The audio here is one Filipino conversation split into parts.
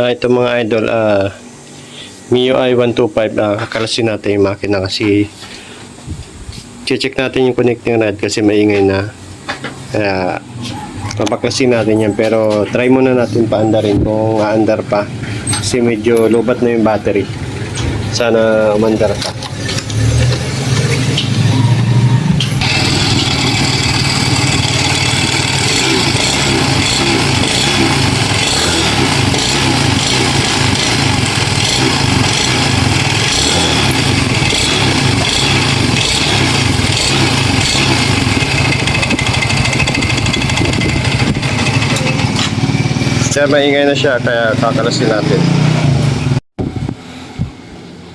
Ah, ito mga idol, ah, MIUI 125, ah, kakalasin natin yung makina kasi check natin yung connecting rod kasi maingay na. Kaya, papaklasin natin yan. Pero, try muna natin paandarin kung aandar pa. Kasi medyo lobat na yung battery. Sana umandar pa. Kaya maingay na siya, kaya kakalasin natin.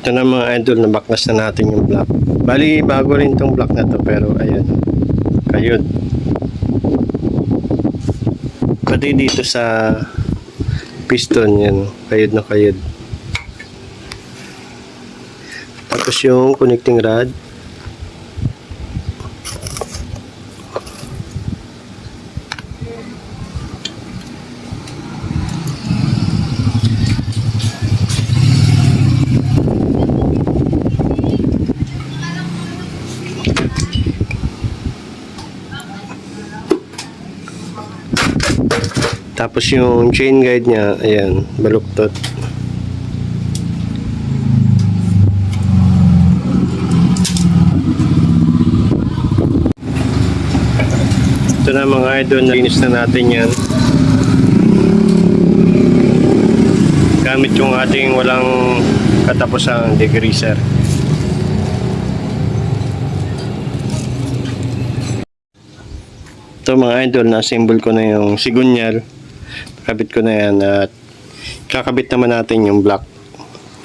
Ito na mga idol, nabaklas na natin yung block. Bali, bago rin tong block na to, pero ayun, kayod. Pati dito sa piston, yan, kayod na kayod. Tapos yung connecting rod, Tapos yung chain guide niya, ayan, baluktot. Ito na mga idol, nalinis na natin yan. Gamit yung ating walang katapusang degreaser. Ito mga idol, na-symbol ko na yung sigunyal. Kakabit ko na yan at kakabit naman natin yung block.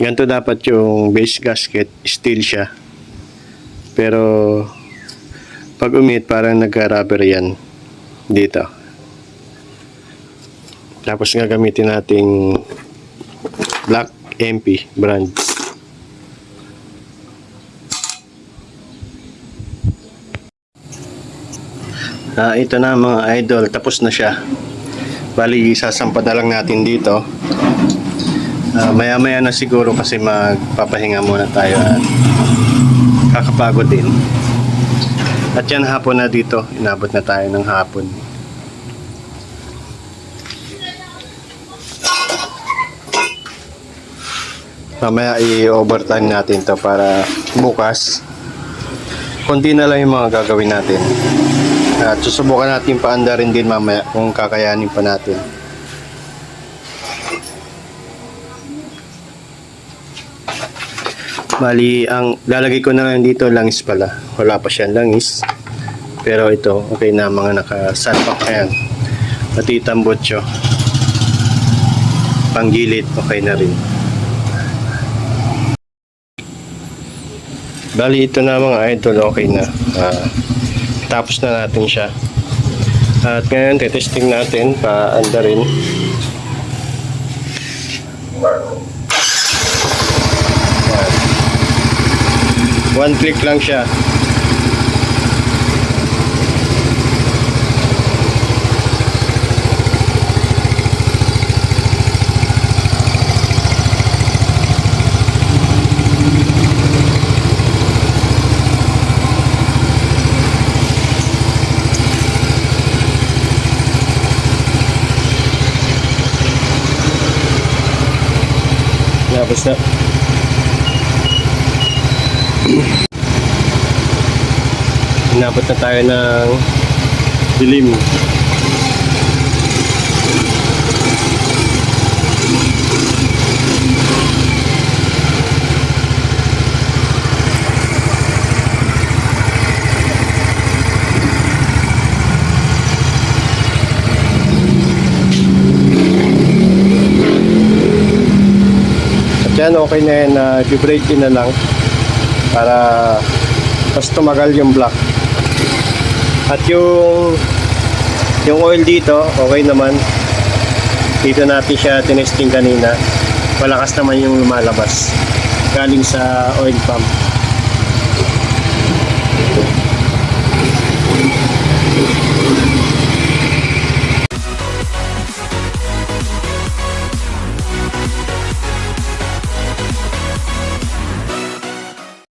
Ganito dapat yung base gasket, steel siya. Pero pag umit parang nagka-rubber yan dito. Tapos gagamitin nating black MP brand. Ah, ito na mga idol, tapos na siya. Bali, sasampa na lang natin dito. Ah, maya-maya na siguro kasi magpapahinga muna tayo at kakapagod din. At yan hapon na dito, inabot na tayo ng hapon. Mamaya i-overtime natin to para bukas. Konti na lang yung mga gagawin natin. At susubukan natin paanda rin din mamaya kung kakayanin pa natin. Bali, ang lalagay ko na lang dito langis pala. Wala pa siyang langis. Pero ito, okay na mga nakasalpak na yan. Pati tambotso. Panggilid, okay na rin. Bali, ito na mga idol, okay na. Ah, tapos na natin siya. At ngayon, testing natin paanda rin. One click lang siya. Tapos na. Inabot na tayo ng dilim. Yan, okay na yan. Uh, i-break in na lang para mas tumagal yung block. At yung yung oil dito, okay naman. Dito natin siya tinesting kanina. Malakas naman yung lumalabas. Galing sa oil pump.